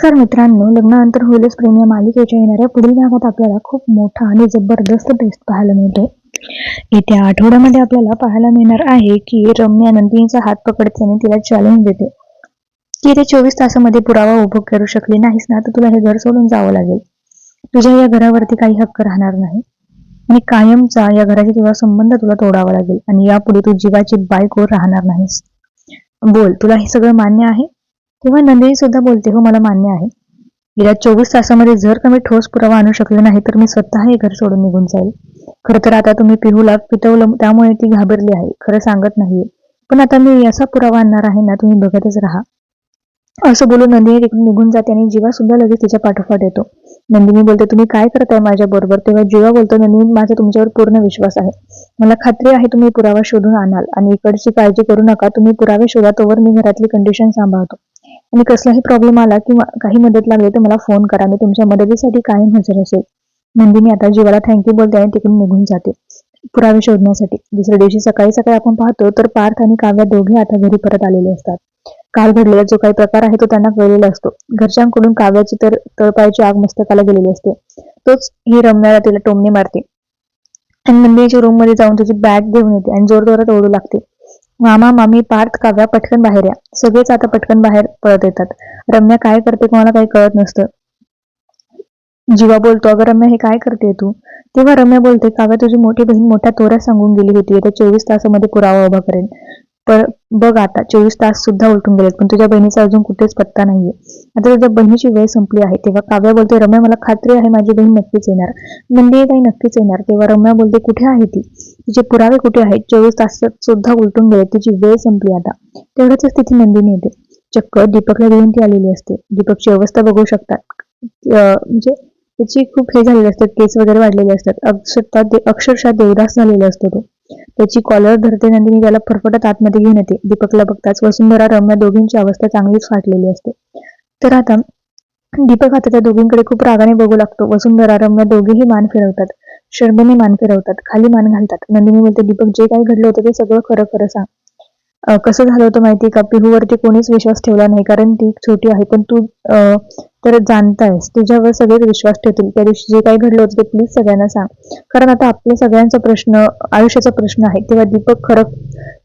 नमस्कार मित्रांनो लग्नानंतर होईलच प्रेम या मालिकेच्या येणाऱ्या पुढील भागात आपल्याला खूप मोठा आणि जबरदस्त टेस्ट पाहायला मिळतो येत्या आठवड्यामध्ये आपल्याला पाहायला मिळणार आहे की रम्या नंदिनीचा हात पकडते आणि तिला चॅलेंज देते. की ते चोवीस तासामध्ये पुरावा उभं करू शकली नाहीस ना तर तुला हे घर सोडून जावं लागेल. तुझ्या या घरावरती काही हक्क राहणार नाही. आणि कायमचा या घराशी तुझा संबंध तुला तोडावा लागेल आणि यापुढे तू जीवाची बायको राहणार नाहीस. बोल तुला हे सगळं मान्य आहे? तेव्हा नंदिनी सुद्धा बोलते हो मला मान्य आहे. गेल्या चोवीस तासामध्ये जर कमी ठोस पुरावा आणू शकले नाही तर मी स्वतः हे घर सोडून निघून जाईल. खरं तर आता तुम्ही पिहूला पितवलं त्यामुळे ती घाबरली आहे. खरं सांगत नाहीये. पण आता मी याचा पुरावा आणणार आहे ना तुम्ही बघतच राहा. असं बोलून नंदिनी तिकडून निघून जाते आणि जीवा सुद्धा लगेच तिच्या पाठोपाठ येतो. नंदिनी बोलते तुम्ही काय करताय माझ्या बरोबर? तेव्हा जीवा बोलतो नंदिनी माझा तुमच्यावर पूर्ण विश्वास आहे. मला खात्री आहे तुम्ही पुरावा शोधून आणाल आणि इकडची काळजी करू नका. तुम्ही पुरावे शोधा तोवर मी घरातली कंडिशन सांभाळतो. आणि कसलाही प्रॉब्लेम आला किंवा काही मदत लागली तर मला फोन करा. मी तुमच्या मदतीसाठी कायम हजर असेल. म्हणजे नंदिनी आता जीवाला थँक्यू बोलते आणि तिकडून निघून जाते. पुरावे शोधण्यासाठी. दुसऱ्या दिवशी सकाळी सकाळी आपण पाहतो तर पार्थ आणि काव्या दोघे आता घरी परत आलेले असतात. काल घडलेला जो काही प्रकार आहे तो त्यांना कळलेला असतो. घरच्यांकडून काव्याची तर तळपायची आग मस्तकाला गेलेली असते. तोच ही रम्याला तिला टोमणे मारते. आणि नंदिनीच्या रूममध्ये जाऊन तिची बॅग घेऊन येते आणि जोर जोरात ओढू लागते. मामा मामी पार्थ काव्या पटकन बाहेर या. सगळेच आता पटकन बाहेर पळत येतात. रम्या काय करते कोणाला काही कळत नसतं. जीवा बोलतो अगं रम्या हे काय करते तू? तेव्हा रम्या बोलते काव्या तुझी मोठी बहीण मोठ्या तोऱ्यात सांगून गेली होती. येत्या चोवीस तासामध्ये पुरावा उभा करेल पर बघ आता चोवीस तास सुद्धा उलटून गेलेत पण तुझ्या बहिणीचा अजून कुठेच पत्ता नाहीये. आता तुझ्या बहिणीची वेळ संपली आहे तेव्हा काव्या बोलते रम्या मला खात्री आहे माझी बहीण नक्कीच येणार. नंदी ताई नक्कीच येणार. तेव्हा रम्या बोलते कुठे आहे ती? तिचे पुरावे कुठे आहेत? चोवीस तासात सुद्धा उलटून गेले तिची वेळ संपली आता. तेवढ्याच तिथे नंदिनी येते. चक्क दीपकला घेऊन ती आलेली असते. दीपकची अवस्था बघू शकतात. म्हणजे त्याची खूप हे झालेले असतात केस वगैरे वाढलेले असतात. अक्षरशः अक्षरशः देवदास झालेला असतो तो. त्याची कॉलर धरते नंदिनी त्याला फरफटत आतमध्ये घेऊन येते. दीपकला बघताच वसुंधरा रम्या दोघींची अवस्था चांगलीच फाटलेली असते. तर आता दीपक आता त्या दोघींकडे खूप रागाने बघू लागतो. वसुंधरा रम्या दोघेही मान फिरवतात. शर्मेने मान फिरवतात. खाली मान घालतात. नंदिनी बोलते दीपक जे काही घडलं होतं ते सगळं खरं खरं सांग. कसं झालं होतं माहिती का? पिहूवरती कोणीच विश्वास ठेवला नाही कारण ती छोटी आहे. पण तू तर जाणतायस. तुझ्यावर सगळेच विश्वास ठेवतील. त्या दिवशी जे काही घडलं होतं ते प्लीज सगळ्यांना सांग. कारण आता आपल्या सगळ्यांचा प्रश्न आयुष्याचा प्रश्न आहे. तेव्हा दीपक खरं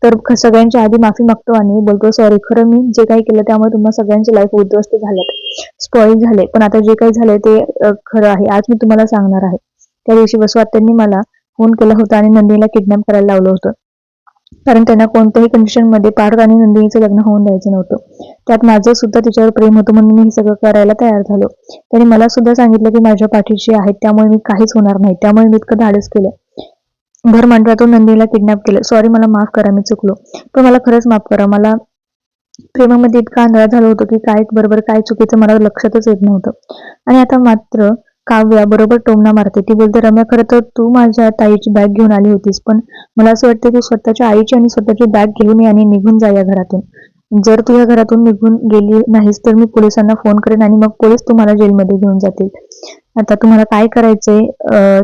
तर सगळ्यांच्या आधी माफी मागतो आणि बोलतो सॉरी खरं मी जे काही केलं त्यामुळे तुम्हाला सगळ्यांची लाईफ उद्ध्वस्त झाल्यात स्पॉईल झाले. पण आता जे काही झालंय ते खरं आहे. आज मी तुम्हाला सांगणार आहे. त्या दिवशी वसुआत्यांनी मला फोन केला होता आणि नंदीला किडनॅप करायला लावलं होतं. कारण त्यांना कोणत्याही कंडिशनमध्ये पार्थ आणि नंदिनीचं लग्न होऊन द्यायचं नव्हतं. त्यात माझं सुद्धा तिच्यावर प्रेम होतं म्हणून मी हे सगळं करायला तयार झालो. त्यांनी मला सुद्धा सांगितलं की माझ्या पाठीशी आहेत त्यामुळे मी काहीच होणार नाही. त्यामुळे मी इतकं धाडस केलं. घर मंडळातून नंदीला किडनॅप केलं. सॉरी मला माफ करा मी चुकलो. पण मला खरंच माफ करा. मला प्रेमामध्ये इतका आंधळा झालं होतं की काय बरोबर काय चुकीचं मला लक्षातच येत नव्हतं. आणि आता मात्र काव्या बरोबर टोमना मारते. ती बोलते रम्या खरं तर तू माझ्या ताईची बॅग घेऊन आली होतीस पण मला असं वाटतं तू स्वतःच्या आईची आणि स्वतःची बॅग घेऊन ये आणि निघून जा या घरातून. जर तू या घरातून निघून गेली नाहीस तर मी पोलिसांना फोन करेन आणि मग पोलीस तुम्हाला जेलमध्ये घेऊन जातील. आता तुम्हाला काय करायचंय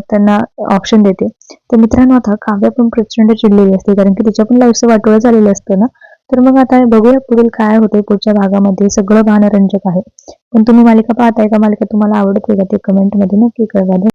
त्यांना ऑप्शन देते. तर मित्रांनो आता काव्या पण प्रचंड चिडलेली असते कारण की तिच्या पण लाईफचं वाटोळं झालेलं असतं ना. तर मग आता बघूया पुढील काय होतंय पुढच्या भागामध्ये. सगळं भानरंजक आहे. पण तुम्ही मालिका पाहताय का? मालिका तुम्हाला आवडते का ते कमेंटमध्ये नक्की कळवा.